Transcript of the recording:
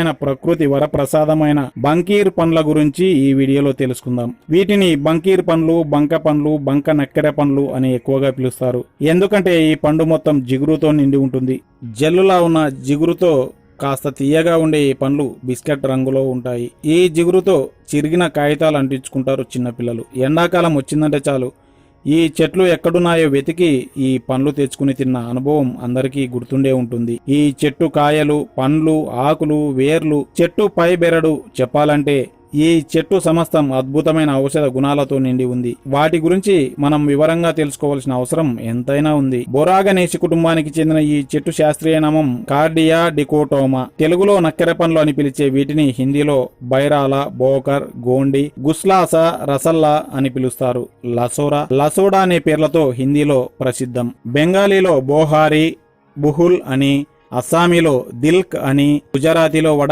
ఆయన ప్రకృతి వరప్రసాదమైన బంకీర్ పండ్ల గురించి ఈ వీడియోలో తెలుసుకుందాం. వీటిని బంకీర్ పండ్లు బంక పండ్లు బంక నక్కెర పండ్లు అని ఎక్కువగా పిలుస్తారు. ఎందుకంటే ఈ పండు మొత్తం జిగురుతో నిండి ఉంటుంది. జల్లులా ఉన్న జిగురుతో కాస్త తీయగా ఉండే ఈ పండ్లు బిస్కెట్ రంగులో ఉంటాయి. ఈ జిగురుతో చిరిగిన కాగితాలు అంటించుకుంటారు చిన్నపిల్లలు. ఎండాకాలం వచ్చిందంటే చాలు. ఈ చెట్లు ఎక్కడున్నాయో వెతికి ఈ పండ్లు తెచ్చుకుని తిన్న అనుభవం అందరికీ గుర్తుండే ఉంటుంది. ఈ చెట్టు కాయలు పండ్లు ఆకులు వేర్లు చెట్టు పై బెరడు చెప్పాలంటే ఈ చెట్టు సమస్తం అద్భుతమైన ఔషధ గుణాలతో నిండి ఉంది. వాటి గురించి మనం వివరంగా తెలుసుకోవాల్సిన అవసరం ఎంతైనా ఉంది. బొరాగనేసి కుటుంబానికి చెందిన ఈ చెట్టు శాస్త్రీయ నామం కార్డియా డికోటోమా తెలుగులో నక్కెర పండ్లు అని పిలిచే వీటిని హిందీలో బైరాల బోకర్ గోండి గుస్లాస రసల్లా అని పిలుస్తారు. లసోరా లసోడా అనే పేర్లతో హిందీలో ప్రసిద్ధం. బెంగాలీలో బోహారి బుహుల్ అని అస్సామీలో దిల్క్ అని గుజరాతీలో వడ